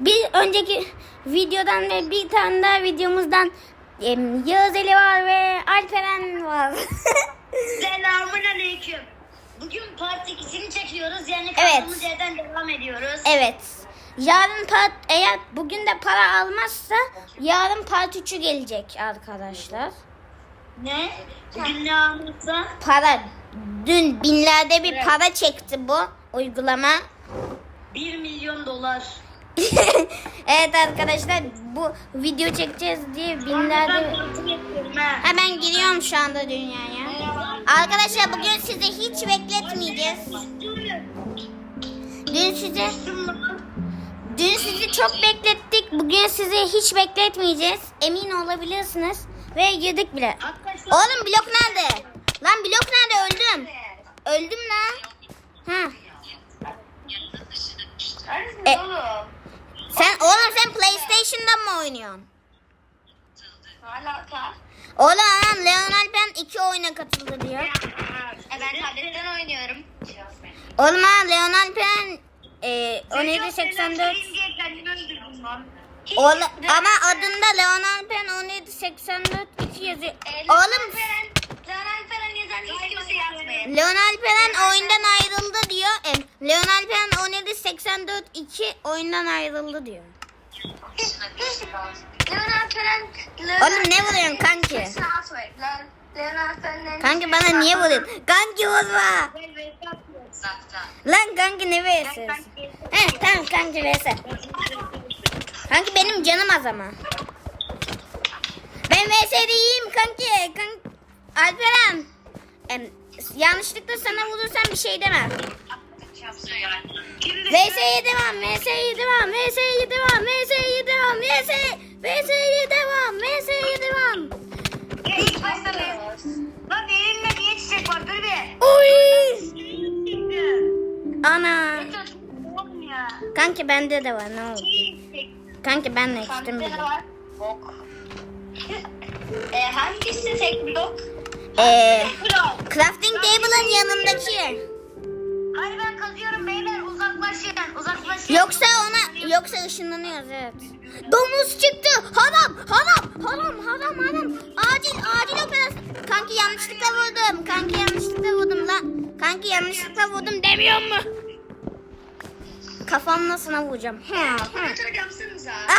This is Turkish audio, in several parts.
bir önceki videodan ve bir tane daha videomuzdan em, Yağız Ali var ve Alperen var. Selamun aleyküm. Bugün part 2'sini çekiyoruz. Yani Evet. kaldığımız yerden devam ediyoruz. evet. Yarın part eğer bugün de para almazsa yarın part 3'ü gelecek arkadaşlar. Ne? Bugün ne anlatsa? Para dün binlerde bir para çekti bu uygulama. 1 milyon dolar. Evet arkadaşlar bu video çekeceğiz diye ha. Hemen giriyorum şu anda dünyaya. Arkadaşlar bugün sizi hiç bekletmeyeceğiz. Dün sizi dün sizi çok beklettik. Bugün sizi hiç bekletmeyeceğiz. Emin olabilirsiniz. Ve yedik bile. Oğlum blok nerede? Lan blok nerede? Öldüm. Öldüm lan. Ha. E- oğlum? Sen oğlum sen PlayStation'dan mı oynuyorsun? Alaka. Oğlum Leon Alpen iki oyuna katıldı diyor. E ben tabletten oynuyorum. Oğlum ha Leon Alpen e, 1784 kendimi öldürdüm lan. Oğlum ama adında Leon Alpen 1784 2 yazıyor. Oğlum Leon Alperen yazan hiç kimse yazmayın. Leon Alperen oyundan ayrıldı diyor. E, Leon Alperen 1784 2 oyundan ayrıldı diyor. Oğlum ne vuruyorsun kanki? Kanki bana niye vuruyorsun? Kanki vurma. Lan kanki ne vs? He tamam kanki vs. Kanki benim canım az ama. Ben vs'de iyiyim kanki. kanki. Alperen. Yanlışlıkla sana vurursam bir şey demem. VS'ye devam, VS'ye devam, VS'ye devam, VS'ye devam, VS, VS'ye devam, VS'ye devam. İlk başta ben... Lan elimde niye çiçek var? Dur bir. Çıktı. Ana. Ya. Kanki bende de var ne oldu? Kanki benle içtim bile. Bok. e, hangisi tek blok? Ee, crafting table'ın yanındaki. Uzaklaşın. Uzaklaşın. Yoksa ona yoksa ışınlanıyoruz evet. Domuz çıktı. Haram, haram, haram, haram, haram. Acil, acil operasyon. Kanki yanlışlıkla vurdum. Kanki yanlışlıkla vurdum lan. Kanki yanlışlıkla vurdum demiyor mu? Kafamla sana vuracağım. Hı, hı. Operatör yapsanıza. Aa!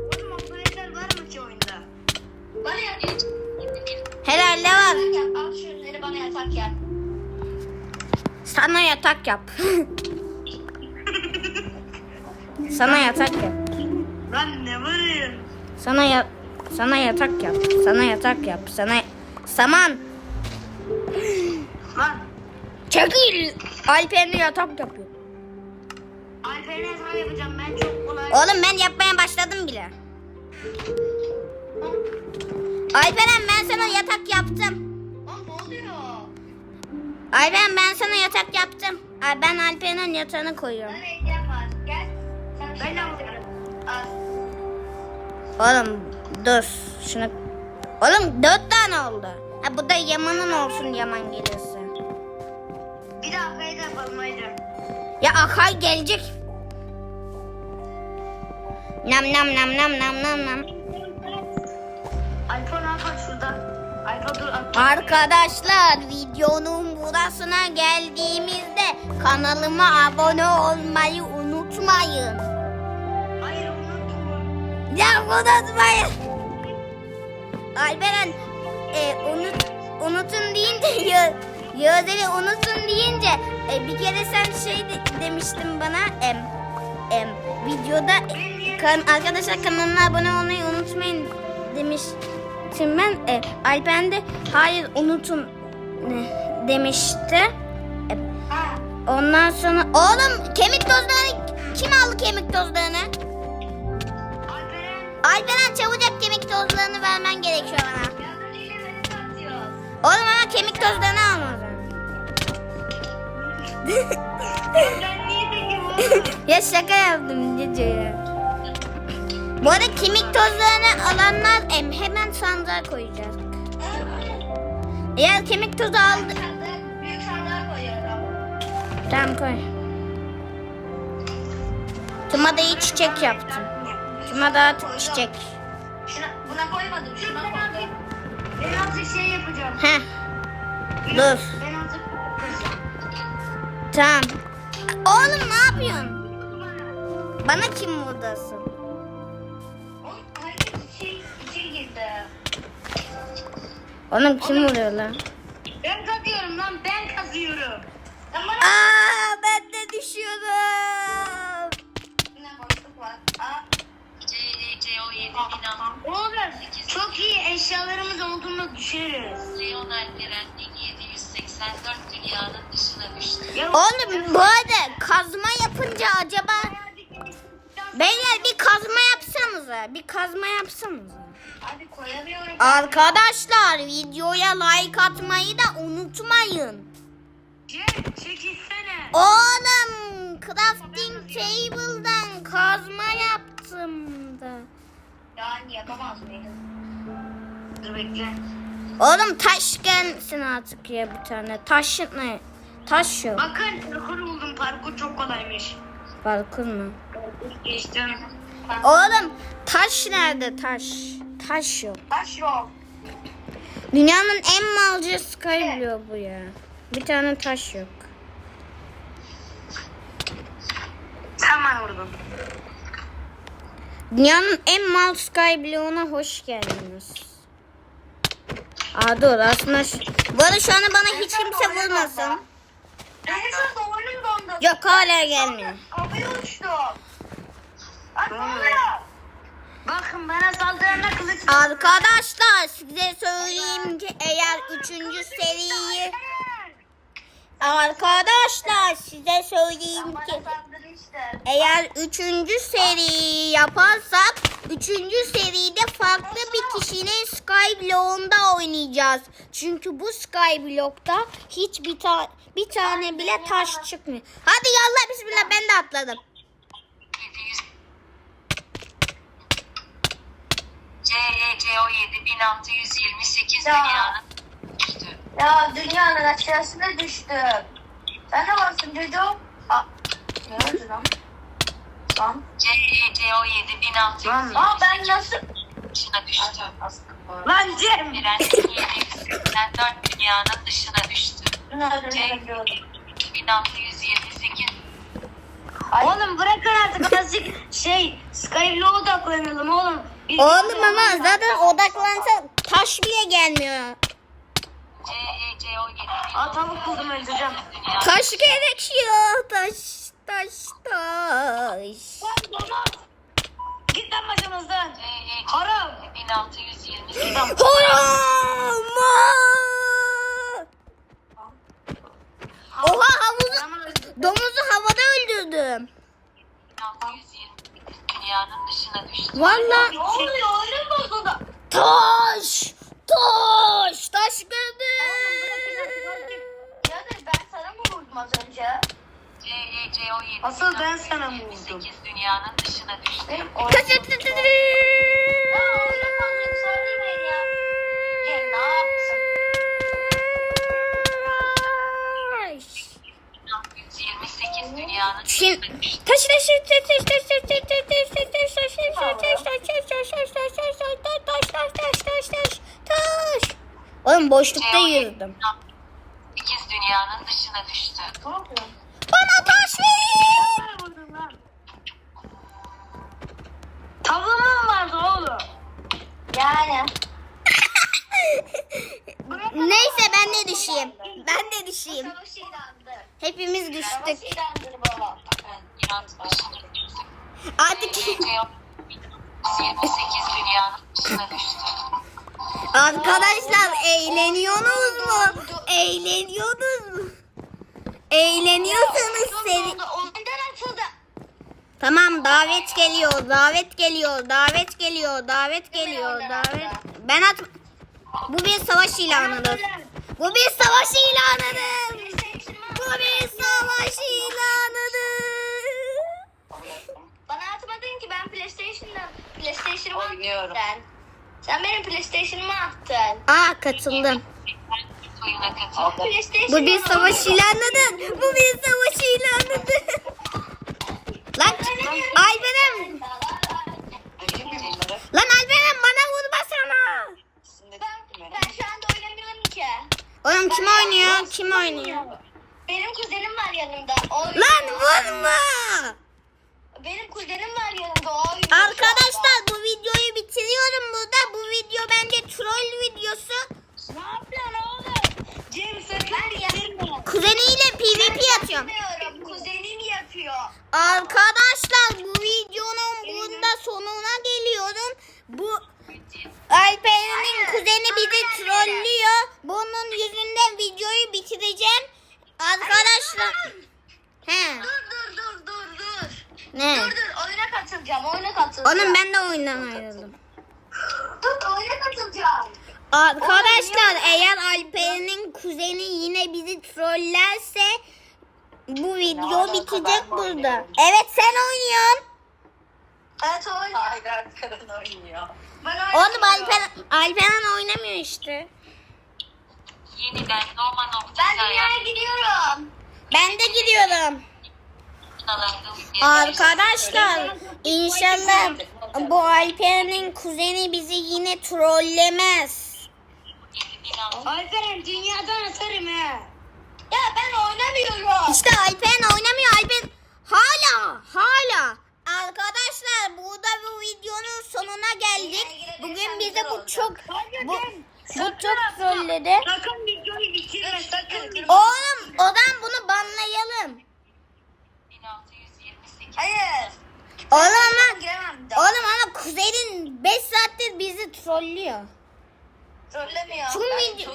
Oğlum operatör var mı ki oyunda? Bana yap. Helal ne var? Al şunları bana yatak yap. Sana yatak yap. sana yatak yap. Lan ne varım? Sana ya sana yatak yap. Sana yatak yap. Sana saman. Lan Çekil. Alper'le yatak yapıyor. Alper'e hesap yapacağım ben çok kolay. Oğlum ben yapmaya başladım bile. Alperen ben sana yatak yaptım. Ne oluyor? Alperen ben sana yatak yaptım. Ay, Ben Alperen'in yatağını koyuyorum. El yapar. Gel. Sen bir şey yapıyorum. Oğlum dur. Şunu. Oğlum dört tane oldu. Ha bu da Yaman'ın olsun Yaman gelirse. Bir daha kayıt yapalım hadi. Ya Akay gelecek. Nam nam nam nam nam nam nam. Alper Alper şurada. Alper dur. Arkadaşlar videonun burasına geldiğimizde kanalıma abone olmayı unutmayın. Hayır unutma. Ya unutmayın. Alberen e, unut, unutun deyince ya, Yağızeli unutun deyince e, bir kere sen şey de- demiştin bana em, em, videoda kan, arkadaşlar kanalıma abone olmayı unutmayın demiştim ben. E, Alperen de hayır unutun e, demişti. E, ondan sonra oğlum kemik tozlarını kim aldı kemik tozlarını? Alper'e Alperen çabucak kemik tozlarını vermen gerekiyor bana. Oğlum ama kemik tozlarını bu? ya şaka yaptım Cici. Bu arada kemik tozlarını alanlar em, hemen sandığa koyacağız. Eğer kemik tozu aldı... Tamam koy. Tım'a da çiçek yaptım. Tım'a da çiçek. Şuna, buna koymadım. Şuna koydum. Ben azıcık şey yapacağım. Heh. Dur. Ben azıcık kıracağım. Tamam. Oğlum ne yapıyorsun? Bana kim buradasın? Oğlum herkes içeri girdi. Oğlum kim vuruyor lan? Ben kazıyorum lan ben kazıyorum. Bana Aa bu arada kazma yapınca acaba... Beyler bir kazma yapsanıza. Bir kazma yapsanıza. Abi koyamıyorum. Arkadaşlar videoya like atmayı da unutmayın. Cem çekilsene. Oğlum crafting table'dan kazma yaptım da. Yani yapamaz mıydın? Dur bekle. Oğlum taş gelsin artık ya bir tane. Taş ne? Taş yok. Bakın parkur buldum. Parkur çok kolaymış. Parkur mu? Geçtim. Oğlum taş nerede taş? Taş yok. Taş yok. Dünyanın en malcı Skyblock bu ya. Bir tane taş yok. Hemen vurdum. Dünyanın en mal Skyblock'una hoş geldiniz. Aa dur aslında şu... Bu arada şu anda bana hiç kimse vurmasın. Şu oyunum dondu. Yok hala gelmiyor. Kapıyı uçtu. Oluyor? Bakın bana saldırana kılıç. Arkadaşlar size söyleyeyim ki eğer üçüncü seriyi Arkadaşlar size söyleyeyim ki eğer üçüncü seriyi yaparsak üçüncü seride farklı bir kişinin Skyblock'unda oynayacağız. Çünkü bu Skyblock'ta hiç bir, ta bir tane bile taş çıkmıyor. Hadi yallah bismillah ben de atladım. 700 CECO7 1628 Ya. dünyanın düştü. Ya dünyanın aşağısına düştüm. Sen ne varsın çocuğum? Aa, ne oldu lan? Lan. CECO7 1628 Aa ben nasıl? dışına düştü. Lan Cem. Eren 1784 dünyanın dışına düştü. Bunu öldürmeyi biliyorum. CECO7 1628 Oğlum bırakın artık azıcık şey Skyblock'a odaklanalım oğlum. Biz- Oğlum ama zaten odaklansa taş bile gelmiyor. CECO7 Aa tavuk buldum öldüreceğim. Taş gerekiyor. Taş, taş, taş. Lan donat. Git lan başımızdan. CECO7 Haram. 1628 Haram! Oha havuzu, domuzu havada öldürdüm. 1620 dünyanın dışına düştü. Valla Ne oluyor? Oyunum bozuldu. taş, taş, taş gördüm. Ya ben sana mı vurdum az önce? CECO7 Asıl ben sana mı vurdum? 28 dünyanın dışına düştü. Benim Taş, oyunum taş, taş taş taş taş taş taş taş taş taş taş taş taş taş Oğlum boşlukta yürüdüm. 8 dünyanın dışına düştü. Bana taş verin. Tavuğum vardı oğlum. Yani. Neyse ben de düşeyim. Düşeyim. Savaş ilandır. Hepimiz düştük. Savaş ilandır baba. Biraz dışına düştü. Artık CECO 28 dünyanın dışına düştü. arkadaşlar eğleniyorsunuz mu? Eğleniyorsunuz mu? Eğleniyorsanız seri... Oyundan atıldı. Tamam davet geliyor, davet geliyor, davet geliyor, davet geliyor, davet. Ben at... Bu bir savaş ilanıdır. Bu bir savaş ilanıdır. Bu bir savaş ilanıdır. Bana atmadın ki ben PlayStation'dan PlayStation'ımı attın Oynuyorum. sen. Sen benim PlayStation'ımı attın. Aa katıldım. Bu bir savaş ilanıdır. Bu bir savaş ilanıdır. Lan oynuyor. Benim kuzenim var yanımda. O Lan vurma. Benim kuzenim var yanımda. O Arkadaşlar bu videoyu bitiriyorum burada. Bu video bence troll videosu. Ne yapıyorsun oğlum? Cem sakın bitirme. Kuzeniyle PvP atıyorum. Kuzenim yapıyor. Arkadaşlar bu videonun bunda sonuna geliyorum. Bu Alperen'in kuzeni bizi trollüyor. Bunun yüzünden videoyu bitireceğim. Arkadaşlar. He. Dur dur dur dur dur. Ne? Dur dur oyuna katılacağım. Oyuna katılacağım. Oğlum ben de oyundan ayrıldım. Dur oyuna katılacağım. Arkadaşlar eğer Alperen'in kuzeni yine bizi trollerse bu video bitecek burada. Evet sen oynuyorsun. Evet oyna. Hayır Alperen oynuyor. Ben Oğlum. Alperen, Alperen oynamıyor işte. Yeniden Roma noktası Ben dünyaya gidiyorum. Ben de gidiyorum. Arkadaşlar inşallah bu Alperen'in kuzeni bizi yine trollemez. Alperen dünyadan atarım he. Ya ben oynamıyorum. İşte Alperen oynamıyor. Alperen hala hala. Arkadaşlar burada bu videonun sonuna geldik. Bugün bize bu çok bu, bu çok trolledi. Sakın videoyu bitirme sakın. Oğlum odan bunu banlayalım. 1628 Hayır. Oğlum ama oğlum ama Kuzey'in 5 saattir bizi trollüyor. Trollemiyor. Tüm Ben video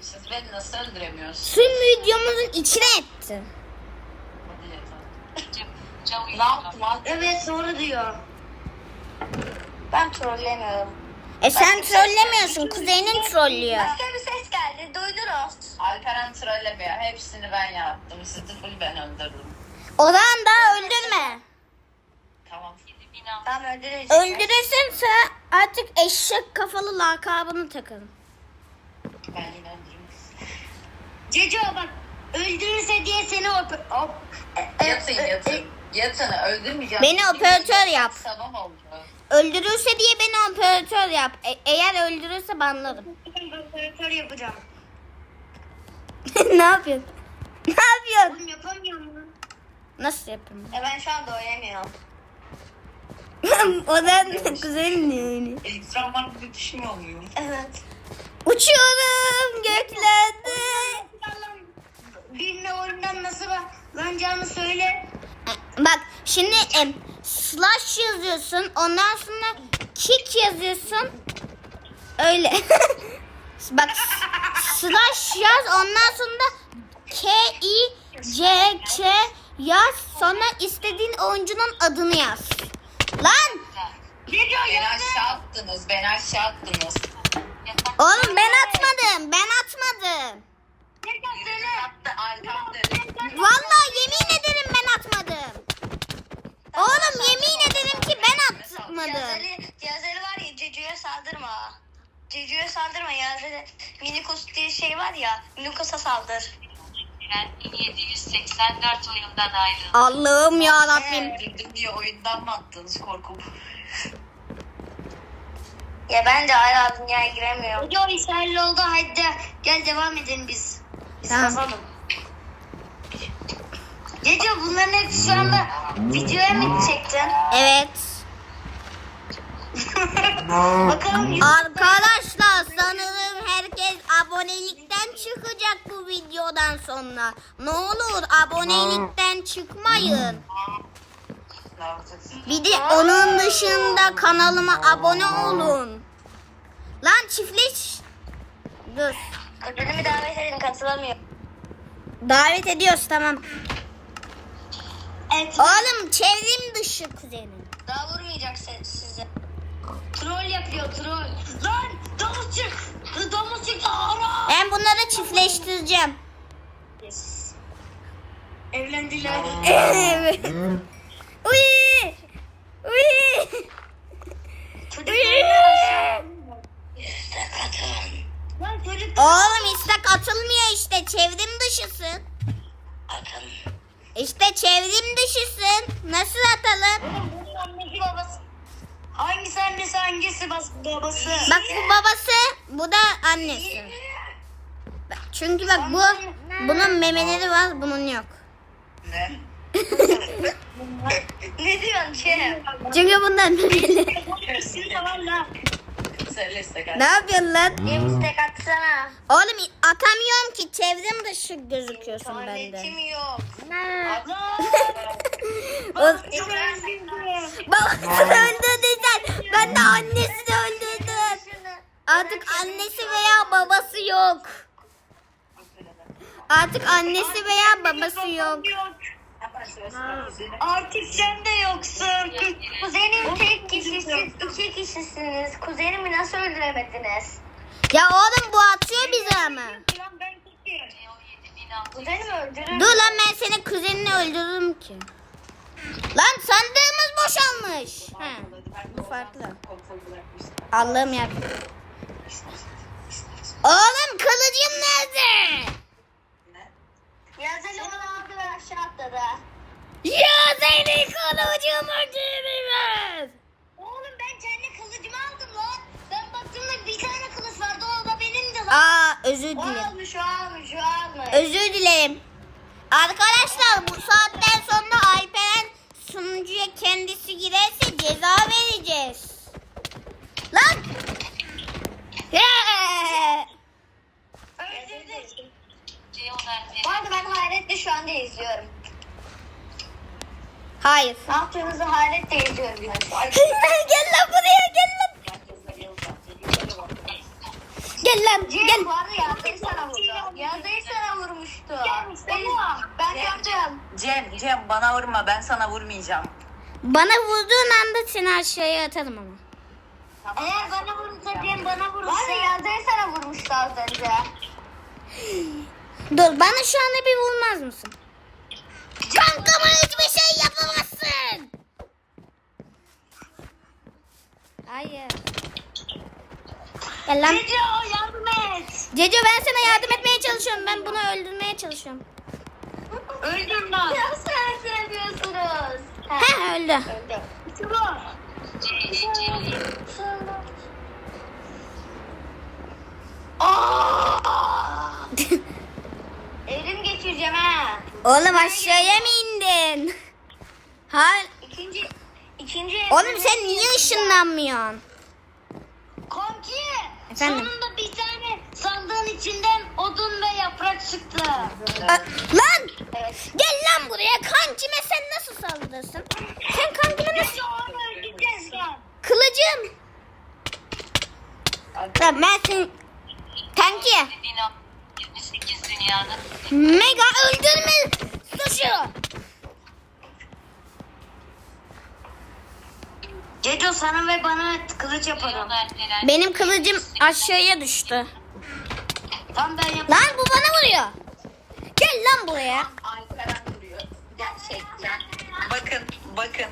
siz beni nasıl öldüremiyorsunuz? tüm videomuzun içine etti. Hadi. Ne yaptım abi? Evet doğru diyor. Ben trollemiyorum. E sen trollemiyorsun. Kuzey'in trollüyor. Başka bir ses geldi. Duydunuz. Alperen trollemiyor. Hepsini ben yaptım. Sizi full ben öldürdüm. Odan daha öldürme. Tamam. Tamam öldürürüz. Öldürürsen artık eşek kafalı lakabını takalım. Ben yine öldürürüm. Ceco bak öldürürse diye seni op... op e- Yatın yatın. Yatın öldürmeyeceğim. Beni operatör yap. Sabah oldu. Öldürürse diye beni operatör yap. E- eğer öldürürse banlarım. Operatör yapacağım. ne yapıyorsun? Ne yapıyorsun? Oğlum yapamıyorum. Nasıl yapayım? E ben şu anda oynamıyorum. Odan Kuzey'in niye oynuyor? Ekstraman gibi düşünüyor muyum? Evet. Uçuyorum göklerde. Birine oyundan nasıl bağlanacağını söyle. Bak şimdi em, slash yazıyorsun. Ondan sonra kick yazıyorsun. Öyle. Bak slash yaz. Ondan sonra K I C K yaz. Sonra istediğin oyuncunun adını yaz. Lan Beni aşağı attınız. Beni aşağı attınız. oğlum ben atmadım. Ben atmadım. Vallahi yemin ederim ben atmadım. Oğlum yemin ederim ki ben atmadım. Yazeli var ya Ceco'ya saldırma. Ceco'ya saldırma yazeli. Minikos diye şey var ya. Minikos'a saldır. Ben 1784 oyundan ayrıldım. Allah'ım ya Rabbim. Girdim diye oyundan mı attınız korkup? Ya ben de hala dünyaya giremiyorum. Yo iş oldu hadi gel devam edelim biz. Biz Tamam. kazanalım. Ceco bunların hepsi şu anda videoya mı çektin? Evet. Bakalım Arkadaşlar sanırım herkes abonelikten çıkacak bu videodan sonra. Ne olur abonelikten çıkmayın. Bir de onun dışında kanalıma abone olun. Lan çiftleş. Dur. Kuzenimi davet edin katılamıyor. Davet ediyoruz tamam. Evet. Oğlum çevrim dışı kuzenim. Daha vurmayacak size. Troll yapıyor troll. Lan domuz çık. Domuz çık. Ara. Ben bunları çiftleştireceğim. Yes. Evlendiler. Evet. Uy! Uy! Oğlum istek atılmıyor işte çevrim dışısın. İşte çevrim dışısın. Nasıl atalım? Bunun annesi babası. Hangisi annesi hangisi bas babası? Bak bu babası, bu da annesi. Bak, Çünkü bak bu bunun memeleri var, bunun yok. Ne? Ne diyorsun Cem? Çünkü bundan ne yapıyorsun lan? Cem istek atsana. Oğlum atamıyorum ki çevrim dışı gözüküyorsun bende. Tuvaletim yok. O- Bak öldürdün Ben de annesini öldürdüm. Artık annesi veya babası yok. Artık annesi veya babası yok. Artık sen de yoksun. Kuzenim tek kişi, siz iki kişisiniz. Kuzenimi nasıl öldüremediniz? Ya oğlum bu atıyor bizi ama. Kuzenimi öldürür. Dur lan ben senin kuzenini öldürürüm ki. Lan sandığımız boşalmış. He. Bu farklı. Allah'ım ya. Oğlum kılıcım nerede? Onu aldı ve aşağı atladı. Ya senin kılıcımı ver. Oğlum ben kendi kılıcımı aldım lan. Ben baktığımda bir tane kılıç vardı o da benimdi lan. Aa özür O dilerim. almış o almış o almış. Özür dilerim. Arkadaşlar bu saatten sonra Alperen sunucuya kendisi girerse ceza vereceğiz. Lan! Yeah! Öldürdük. Bu arada ben hayretle şu anda izliyorum. Hayır. Ne yaptığınızı hayretle izliyorum gel lan buraya gel lan. Gel lan Cem gel. bu arada Yazda'yı sana vurdu. Yazda'yı sana vurmuştu. Ben, ben yaptım. Cem, Cem bana vurma ben sana vurmayacağım. Bana vurduğun anda seni aşağıya atarım ama. Eğer bana vurursa Cem bana vurursa. Var ya Yazda'yı sana vurmuştu az önce. Dur bana şu anda bir vurmaz mısın? Kankama hiçbir şey yapamazsın. Hayır. Gel lan. Cece yardım et. Ceco ben sana yardım etmeye çalışıyorum. Ben bunu öldürmeye çalışıyorum. Öldüm lan. Ya sen seviyorsunuz. He öldü. Tamam. C, Cemil, Geçireceğim ha. Oğlum aşağıya mı indin? Ha, İkinci, ikinci oğlum sen niye ışınlanmıyorsun? Kanki. Efendim? Sonunda bir tane sandığın içinden odun ve yaprak çıktı. Aa, lan! Evet. Gel lan buraya. Kankime sen nasıl saldırırsın? Sen kankime nasıl... onu öldüreceğiz lan. Kılıcım. Tamam ben senin... Kanki. Dino, 78 dünyanın Mega öldürme suçu. Cedo sana ve bana kılıç. Alperen Benim kılıcım aşağıya düştü. Tam ben yaparım. Lan bu bana vuruyor. Gel lan buraya. Gerçekten. Bakın, bakın.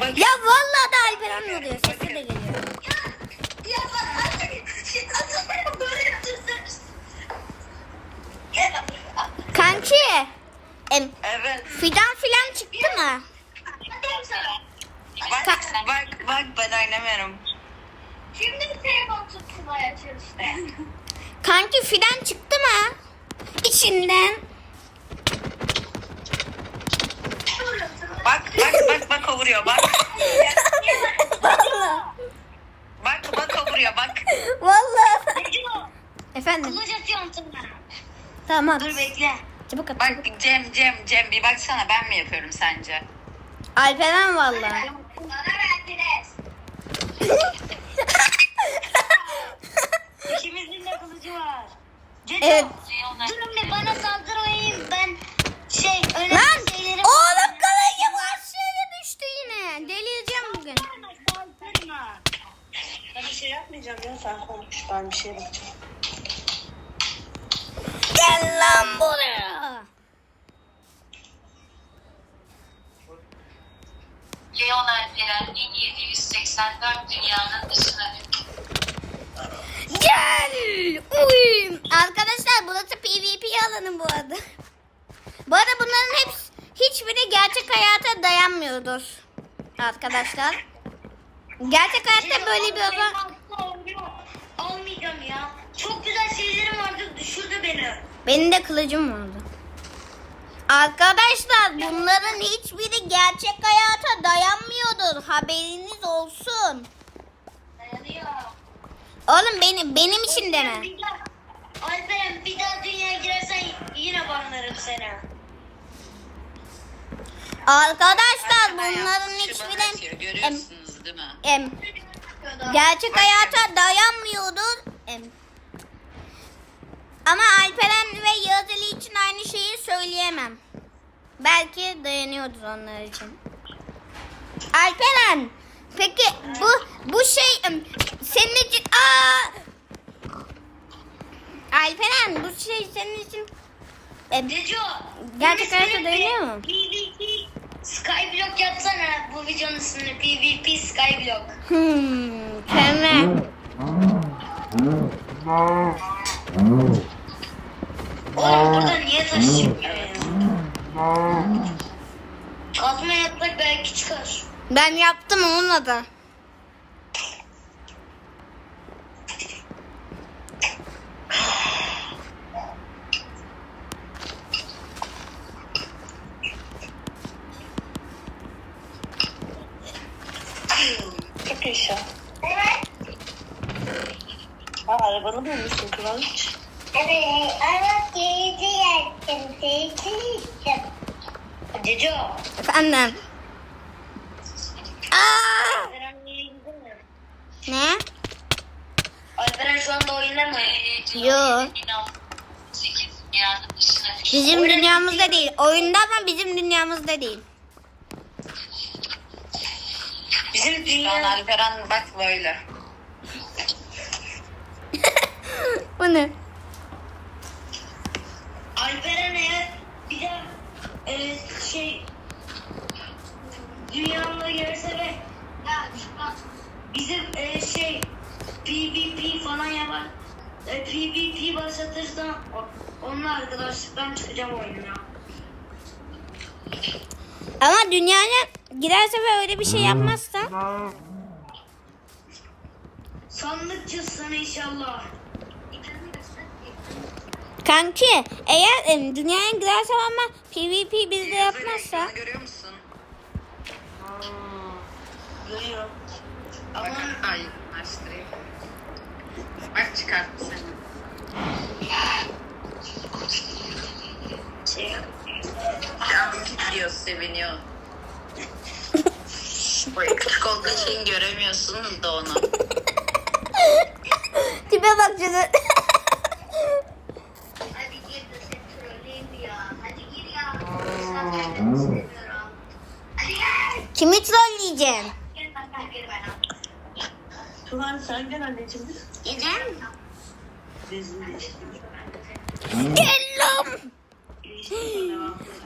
Bakın. Ya vallahi da Alperen vuruyor. Sesi de geliyor. Ya bak artık şimdi atılmaya böyle yaptırsın. Kanki. Em, Evet. fidan filan çıktı mı? Bak, Ka- bak, bak ben oynamıyorum. Şimdi telefon tutmaya çalıştı. Kanki fidan çıktı mı? İçinden. Bak, bak, bak, bak o vuruyor, bak. Vallahi. Bak, bak o vuruyor, bak. Vallahi. Efendim. kılıç atıyorum sana. Tamam. Dur bekle. Çabuk at. Bak çabuk. Cem, Cem, Cem bir baksana ben mi yapıyorum sence? Alperen vallahi. Bana verdiniz. İkimizin de kılıcı var. Cedo. Evet. Durun bir bana saldırmayın. Ben şey önemli Lan şeyleri... oğlum kılıcım aşağıya düştü yine. Delireceğim bugün. Saldırma. Ben bir şey yapmayacağım ya sen konuş. Ben bir şey bakacağım. Gel lan buraya. Leon Alperen 1784 dünyanın dışına Gel. Uy. Arkadaşlar burası PvP alanı bu arada. Bu arada bunların hepsi hiçbiri gerçek hayata dayanmıyordur. Arkadaşlar. Gerçek hayatta böyle bir alan Almayacağım ya. Çok güzel şeylerim düşürdü beni. benim de kılıcım vardı. Arkadaşlar bunların hiçbiri gerçek hayata dayanmıyordur. Haberiniz olsun. Dayanıyor. Oğlum benim benim için deme. Alperen bir daha dünyaya girersen yine banlarım seni. Arkadaşlar bunların hiçbiri em, Görüyorsunuz değil mi? em, gerçek hayata dayanmıyordur. Em. Ama Alperen ve Yağız Ali için aynı şeyi söyleyemem. Belki dayanıyordur onlar için. Alperen, peki bu bu şey senin için aa Alperen bu şey senin için em, Deco. Gerçek hayata dayanıyor mu? PvP Skyblock yapsana bu videonun ismini PvP Skyblock. Hmm, tamam. Oğlum burada niye taş çıkmıyor ya? Kazma yapmak belki çıkar. Ben yaptım onunla da. Çok yaşa. Evet. Ha arabanı bulmuşsun Kıvanç. Evet. Evet. Yedi yaptım. Deco. Efendim. Aa! Ne? Alperen şu anda oyunda mı? Yo. 8 dünyanın dışına düştü. Bizim dünyamızda değil. Oyunda ama bizim dünyamızda değil. Bizim dünya... Alperen bak böyle. Bu ne? Alperen eğer bir de e, şey dünyamda gelirse ve ya bizim e, şey PvP falan yapar e, PvP başlatırsa o- onunla arkadaşlıktan çıkacağım oyuna. Ama dünyaya girerse ve öyle bir şey yapmazsa Sandıkçısın inşallah. Kanki eğer em, dünyaya girerse ama PvP bizde yapmazsa görüyor musun? Görüyorum. Bak Ama ay açtırayım. Bak çıkarttı seni. şey Canım gidiyor seviniyor. Bu küçük olduğu için göremiyorsunuz da onu. tipe bak canım. Hadi gir de seni trolleyim ya. Hadi gir ya. Sen kendini istemiyorum. Hadi gel. Kimi trolleyeceğim? Gel bak bak gel bana. Kıvanç sen gel anneciğim. Gideceğim. Bezini değiştir. Geliyorum.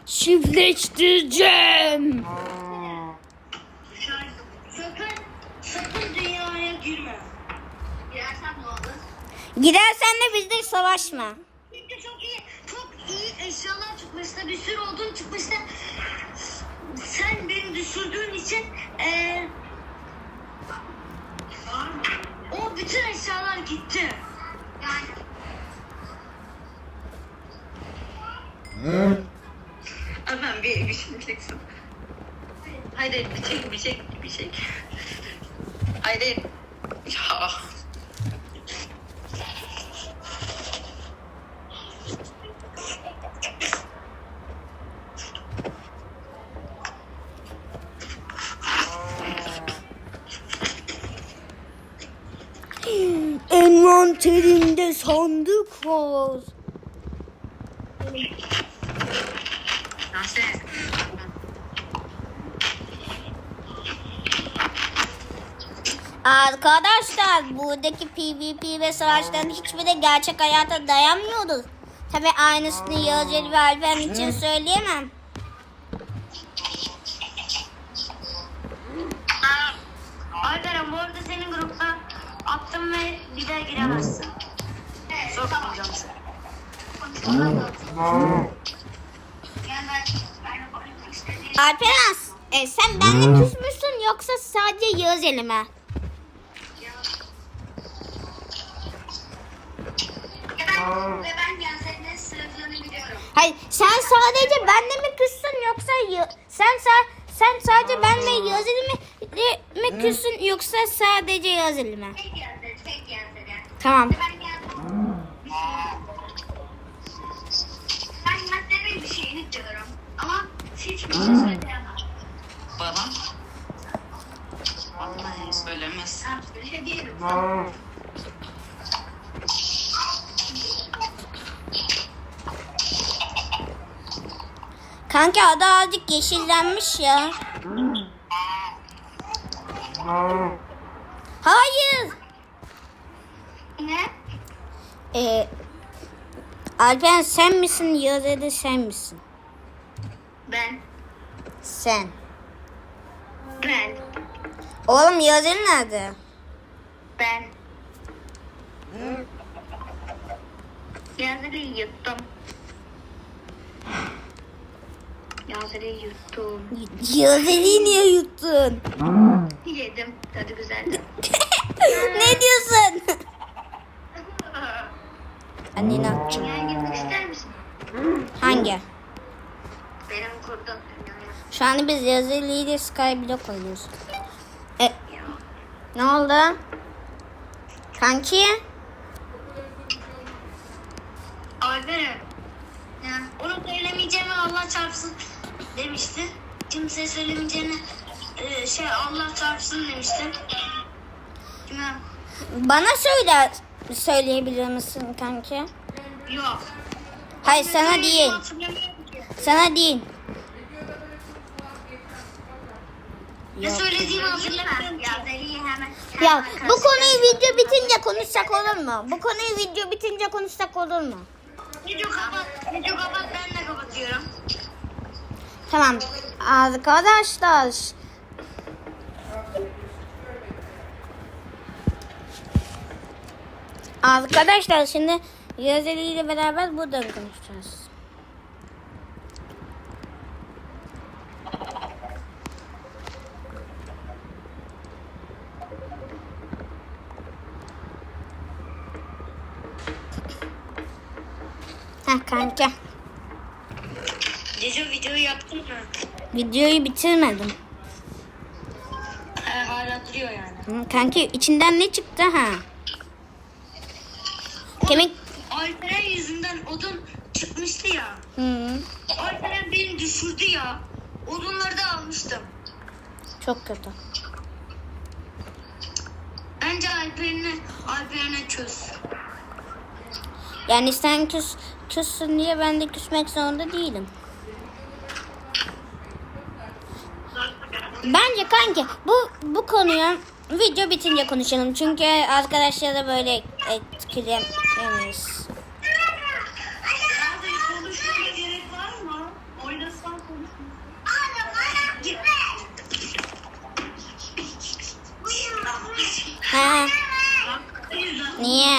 Çiftleştireceğim. Sakın, sakın dünyaya girme. Girersen ne olur? Gidersen de bizde savaşma. Çok iyi, çok iyi eşyalar çıkmıştı. Bir sürü odun çıkmıştı. Sen beni düşürdüğün için eee o bütün eşyalar gitti. Yani Hemen bir, bir şey çeksin. Hayır bir çek bir çek bir çek. Hayır. Ya. Envanterinde sandık var. Nasıl? Buradaki PvP ve savaşların hiçbiri gerçek hayata dayanmıyordu. Tabi aynısını Yağız Ali ve Alper için söyleyemem. Alperen bu arada senin grupta attım ve bir daha giremezsin. Sokmayacağım seni. Alperen e, sen benimle küsmüşsün yoksa sadece Yağız Ali mi? Ve ben. Hayır sen sadece benle mi küssün yoksa sen sa- sen sadece benle Yazeli mi, mi küssün yoksa sadece Yazeli mi? Tek yazdı, tek. Tamam. Ben. Ben maddenin bir şeyini diyorum. Ama hiçbir şey söyleyemem. Bana? Vallahi söylemez. Ha, Bir şey diyelim. Kanka adı azıcık yeşillenmiş ya. Hayır. Ne? Ee, Alpen sen misin Yazeli sen misin? Ben. Sen. Ben. Oğlum Yazeli nerede? Ben. Yazırı yuttum. Yazırı yuttum. Yazeli'yi niye yuttun? Yedim. Tadı güzeldi. ne diyorsun? Anne ne yapacağım? Dünyaya gitmek ister misin? Hangi? Benim kurdum dünyaya. Şu anda biz Yazeli ile Skyblock oynuyoruz. E, ne oldu? Kanki? Alper'im. Ya, onu söylemeyeceğimi Allah çarpsın demişti. Kimseye söylemeyeceğini e, şey Allah çarpsın demişti. Kime? Bana söyle söyleyebilir misin kanki? Yok. Hayır sana değil. Sana değil. Ne söylediğimi hatırlamıyorum hemen. Ya bu konuyu video bitince konuşsak olur mu? Bu konuyu video bitince konuşsak olur mu? Video kapat. Video kapat ben de kapatıyorum. Tamam. Arkadaşlar. Arkadaşlar şimdi Yazeli ile beraber buradan konuşacağız. Heh kanka. Gece videoyu yaptın mı? Videoyu bitirmedim. He, hala duruyor yani. Kanki içinden ne çıktı ha? Kemik. Alperen yüzünden odun çıkmıştı ya. Hı, Alperen beni düşürdü ya. Odunları da almıştım. çok kötü. Bence Alperen'e Alperen'e çöz. Yani sen küs, küssün diye ben de küsmek zorunda değilim. Bence kanki bu bu konuyu video bitince konuşalım. Çünkü arkadaşlara böyle etkilemeyiz. Ha, niye?